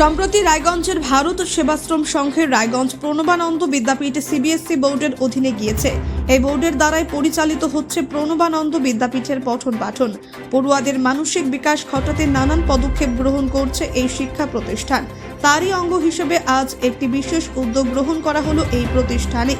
সম্প্রতি রায়গঞ্জের ভারত সেবাশ্রম সংঘের রায়গঞ্জ প্রণবানন্দ বিদ্যাপীঠ সিবিএসসি বোর্ডের অধীনে গিয়েছে। এই বোর্ডের দ্বারাই পরিচালিত হচ্ছে প্রণবানন্দ বিদ্যাপীঠের পঠন পাঠন। পড়ুয়াদের মানসিক বিকাশ ঘটাতে নানান পদক্ষেপ গ্রহণ করছে এই শিক্ষা প্রতিষ্ঠান। তারই অঙ্গ হিসেবে আজ একটি বিশেষ উদ্যোগ গ্রহণ করা হলো এই প্রতিষ্ঠানে।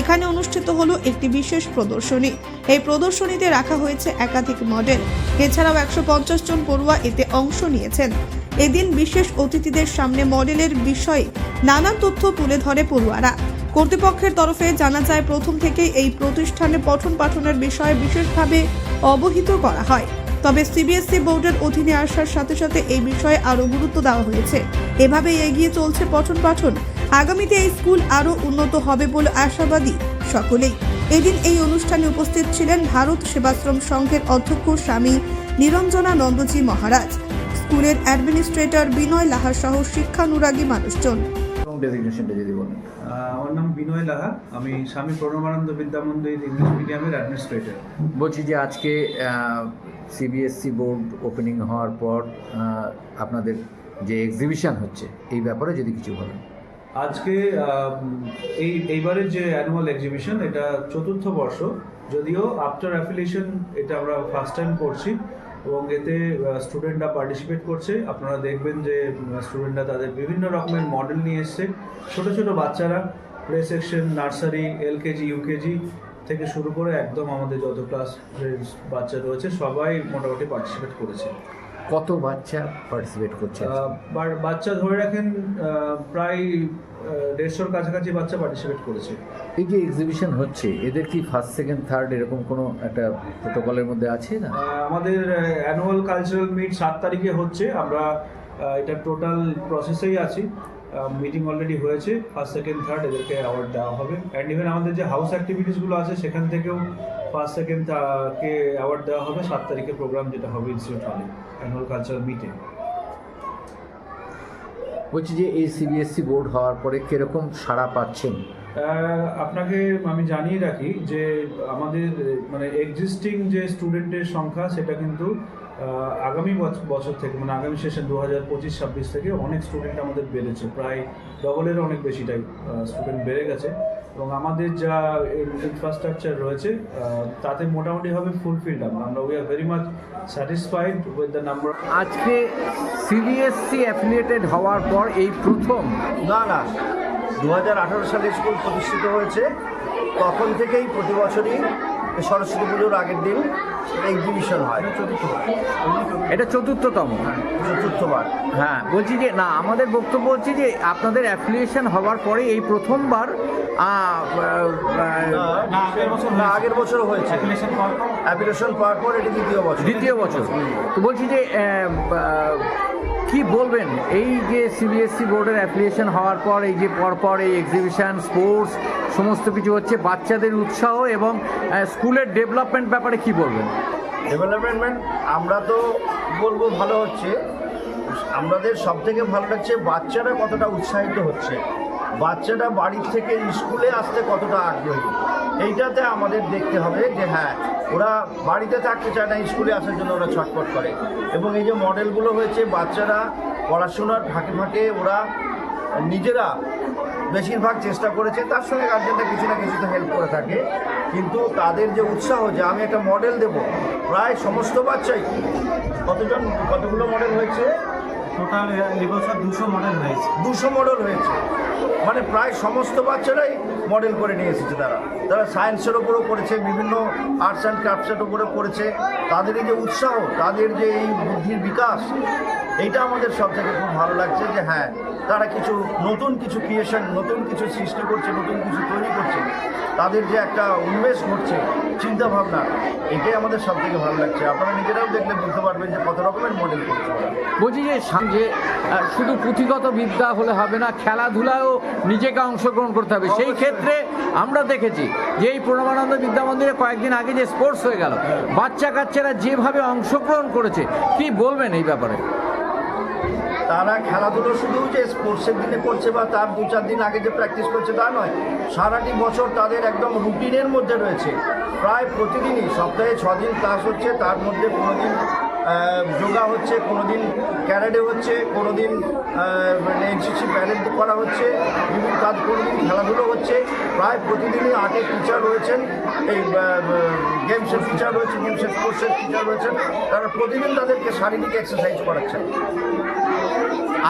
এখানে অনুষ্ঠিত হলো একটি বিশেষ প্রদর্শনী। এই প্রদর্শনীতে রাখা হয়েছে একাধিক মডেল। এছাড়াও একশো পঞ্চাশ জন পড়ুয়া এতে অংশ নিয়েছেন। এদিন বিশেষ অতিথিদের সামনে মডেলের বিষয়ে নানান তথ্য তুলে ধরে পড়ুয়ারা। কর্তৃপক্ষের তরফে জানা যায়, প্রথম থেকেই এই প্রতিষ্ঠানে পঠন পাঠনের বিষয়ে বিশেষভাবে অবহিত করা হয়। তবে সিবিএসসি বোর্ডের অধীনে আসার সাথে সাথে এই বিষয়ে আরও গুরুত্ব দেওয়া হয়েছে। এভাবেই এগিয়ে চলছে পঠন পাঠন। আগামীতে এই স্কুল আরও উন্নত হবে বলে আশাবাদী সকলেই। এদিন এই অনুষ্ঠানে উপস্থিত ছিলেন ভারত সেবাশ্রম সংঘের অধ্যক্ষ স্বামী নিরঞ্জনা নন্দজি মহারাজ। স্কুলের অ্যাডমিনিস্ট্রেটর বিনয় লাহা সহ শিক্ষানুরাগী মানুষজন। ডেজিগনেশনটা যদি বলেন। আমার নাম বিনয় লাহা। আমি স্বামী প্রণবানন্দ বিদ্যা মন্দির ইংলিশ মিডিয়ামের অ্যাডমিনিস্ট্রেটর বলছি যে আজকে সিবিএসসি বোর্ড ওপেনিং হওয়ার পর আপনাদের যে এক্সিবিশন হচ্ছে এই ব্যাপারে যদি কিছু বলেন। আজকে এই এইবারের যে অ্যানুয়াল এক্সিবিশন এটা চতুর্থ বর্ষ। যদিও আফটার অ্যাফিলিয়েশন এটা আমরা ফার্স্ট টাইম করছি। এবং এতে স্টুডেন্টরা পার্টিসিপেট করছে। আপনারা দেখবেন যে স্টুডেন্টরা তাদের বিভিন্ন রকমের মডেল নিয়ে এসছে। ছোট ছোট বাচ্চারা play section nursery LKG UKG থেকে শুরু করে একদম আমাদের যত ক্লাস বাচ্চা রয়েছে, সবাই মোটামুটি পার্টিসিপেট করেছে। কত বাচ্চা পার্টিসিপেট করছে বাচ্চা ধরে রাখেন প্রায় দেড়শোর কাছাকাছি বাচ্চা পার্টিসিপেট করেছে। এই যে এক্সিবিশন হচ্ছে এদের কি ফার্স্ট সেকেন্ড থার্ড এরকম কোনো একটা প্রোটোকলের মধ্যে আছে না? আমাদের অ্যানুয়াল কালচারাল মিট সাত তারিখে হচ্ছে আমরা এটা টোটাল প্রসেসেই আছি। মিটিং অলরেডি হয়েছে ফার্স্ট সেকেন্ড থার্ড এদেরকে অ্যাওয়ার্ড দেওয়া হবে। অ্যান্ড ইভেন আমাদের যে হাউস অ্যাক্টিভিটিসগুলো আছে সেখান থেকেও ফার্স্ট সেকেন্ড কে অ্যাওয়ার্ড দেওয়া হবে সাত তারিখে প্রোগ্রাম যেটা হবে ইনস্টিটিউট হলে অ্যানুয়াল কালচারাল মিটে বলছি যে এই সিবিএসসি বোর্ড হওয়ার পরে কীরকম সাড়া পাচ্ছেন? আপনাকে আমি জানিয়ে রাখি যে আমাদের মানে এক্সিস্টিং যে স্টুডেন্টের সংখ্যা সেটা কিন্তু আগামী বছ- বছর থেকে মানে আগামী সেশন দু হাজার পঁচিশ ছাব্বিশ থেকে অনেক স্টুডেন্ট আমাদের বেড়েছে। প্রায় ডবলের অনেক বেশিটাই স্টুডেন্ট বেড়ে গেছে। এবং আমাদের যা ইনফ্রাস্ট্রাকচার রয়েছে তাতে মোটামুটি হবে ফুলফিল্ড আমরা। আমরা we are very much satisfied with the number আজকে সিবিএসসি অ্যাফিলিয়েটেড হওয়ার পর এই প্রথম না না দু হাজার আঠারো সালে স্কুল প্রতিষ্ঠিত হয়েছে। তখন থেকেই প্রতি বছরই সরস্বতী পুজোর আগের দিন এক্সিবিশন হয়। এটা চতুর্থতম। চতুর্থবার। হ্যাঁ বলছি যে না আমাদের বক্তব্য হচ্ছে যে আপনাদের অ্যাফিলিয়েশন হওয়ার পরে এই প্রথমবার না আগের বছরও হয়েছে। অ্যাপ্লিকেশন পাওয়ার পর? এটি দ্বিতীয় বছর। দ্বিতীয় বছর। তো বলছি যে কি বলবেন? এই যে সিবিএসসি বোর্ডের অ্যাপ্লিকেশন হওয়ার পর, এই যে পরপর এই এক্সিবিশন স্পোর্টস সমস্ত কিছু হচ্ছে বাচ্চাদের উৎসাহ এবং স্কুলের ডেভেলপমেন্ট ব্যাপারে কি বলবেন? ডেভেলপমেন্ট আমরা তো বলব ভালো হচ্ছে। আমাদের সব থেকে ভালো লাগছে বাচ্চারা কতটা উৎসাহিত হচ্ছে। বাচ্চাটা বাড়ির থেকে স্কুলে আসতে কতটা আগ্রহী। এইটাতে আমাদের দেখতে হবে যে হ্যাঁ ওরা বাড়িতে থাকতে চায় না স্কুলে আসার জন্য ওরা ছটফট করে। এবং এই যে মডেলগুলো হয়েছে বাচ্চারা পড়াশোনার ফাঁকে ফাঁকে ওরা নিজেরা বেশিরভাগ চেষ্টা করেছে তার সঙ্গে গার্জেনরা কিছু না কিছু তো হেল্প করে থাকে। কিন্তু তাদের যে উৎসাহ যে আমি একটা মডেল দেব প্রায় সমস্ত বাচ্চাই কতজন কতগুলো মডেল হয়েছে? টোটাল এবছর দুশো মডেল হয়েছে। দুশো মডেল হয়েছে। মানে প্রায় সমস্ত বাচ্চারাই মডেল করে নিয়ে এসেছে তারা। তারা সায়েন্সের ওপরও করেছে, বিভিন্ন আর্টস অ্যান্ড ক্রাফটসের ওপরে করেছে। তাদের যে উৎসাহ, তাদের যে এই বুদ্ধির বিকাশ, এইটা আমাদের সব থেকে খুব ভালো লাগছে যে হ্যাঁ তারা কিছু নতুন কিছু ক্রিয়েশন নতুন কিছু সৃষ্টি করছে, নতুন কিছু তৈরি করছে। তাদের যে একটা উন্মেষ ঘটছে চিন্তা ভাবনা এটাই আমাদের সব থেকে ভালো লাগছে। আপনারা নিজেরাও দেখলে বুঝতে পারবেন যে কত রকমের মডেল করছে বলছি যে যে শুধু পুঁথিগত বিদ্যা হলে হবে না খেলাধুলাও নিজেকে অংশগ্রহণ করতে হবে। সেই ক্ষেত্রে আমরা দেখেছি যে এই প্রণবানন্দ বিদ্যা মন্দিরে কয়েকদিন আগে যে স্পোর্টস হয়ে গেল বাচ্চা কাচ্চারা যেভাবে অংশগ্রহণ করেছে কি বলবেন এই ব্যাপারে? তারা খেলাধুলো শুধু যে স্পোর্টসের দিনে করছে বা তার দু চার দিন আগে যে প্র্যাকটিস করছে তা নয়, সারাটি বছর তাদের একদম রুটিনের মধ্যে রয়েছে। প্রায় প্রতিদিনই, সপ্তাহে ছ দিন ক্লাস হচ্ছে, তার মধ্যে কোনো দিন যোগা হচ্ছে কোনো দিন ক্যারাটে হচ্ছে কোনো দিন এনসিসি প্যারেড করা হচ্ছে বিভিন্ন কাজ কোনো দিন খেলাধুলো হচ্ছে। প্রায় প্রতিদিনই আর্টের টিচার রয়েছেন, এই গেমসের টিচার রয়েছে গেমসের স্পোর্টসের টিচার রয়েছেন। তারা প্রতিদিন তাদেরকে শারীরিক এক্সারসাইজ করাচ্ছেন।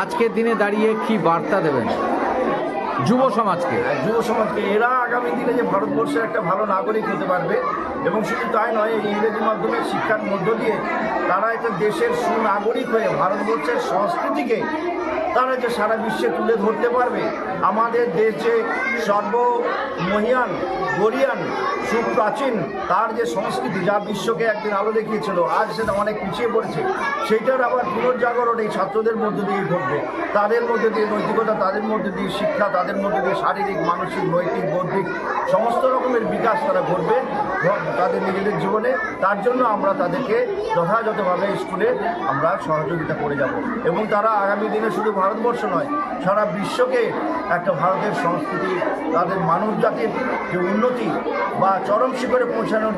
আজকের দিনে দাঁড়িয়ে কি বার্তা দেবেন? যুব সমাজকে। আর যুব সমাজকে। এরা আগামী দিনে যে ভারতবর্ষে একটা ভালো নাগরিক হতে পারবে, এবং শুধু তাই নয় ইংরেজি মাধ্যমে শিক্ষার মধ্য দিয়ে তারা একটা দেশের সুনাগরিক হয়ে ভারতবর্ষের সংস্কৃতিকে তারা যে সারা বিশ্বে তুলে ধরতে পারবে, আমাদের দেশ সর্বমহিয়ান গরিয়ান সুপ্রাচীন তার যে সংস্কৃতি যা বিশ্বকে একদিন আলো দেখিয়েছিল, আজ সেটা অনেক পিছিয়ে পড়েছে, সেইটার আবার পুনর্জাগরণ এই ছাত্রদের মধ্যে দিয়ে ঘটবে। তাদের মধ্যে দিয়ে নৈতিকতা, তাদের মধ্যে দিয়ে শিক্ষা, তাদের মধ্যে দিয়ে শারীরিক, মানসিক, নৈতিক, বৌদ্ধিক সমস্ত রকমের বিকাশ তারা ঘটবে তাদের নিজেদের জীবনে। তার জন্য আমরা তাদেরকে যথাযথভাবে স্কুলে আমরা সহযোগিতা করে যাব এবং তারা আগামী দিনে শুধু ভারতবর্ষ নয় সারা বিশ্বকে একটা ভারতের সংস্কৃতি তাদের মানব জাতির যে উন্নতি বা চরম শিখরে পৌঁছানোর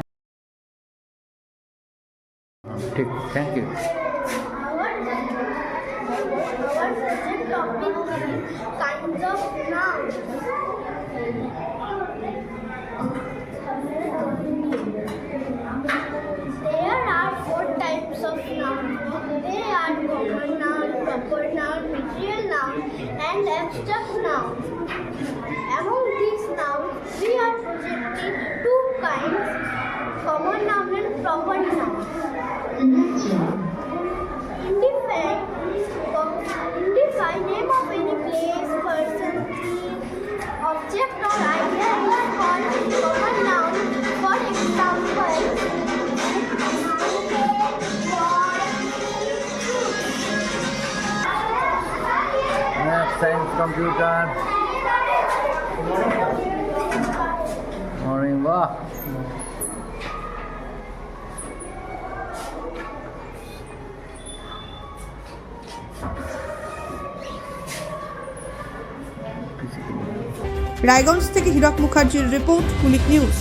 ঠিক thank you kinds of nouns. There are four types of nouns. They are common noun, proper noun, material noun, and abstract nouns. Among these nouns, we are projecting two kinds: common noun and proper noun. Computer morning বাহ রায়গঞ্জ থেকে হীরক মুখার্জির report Kulik news.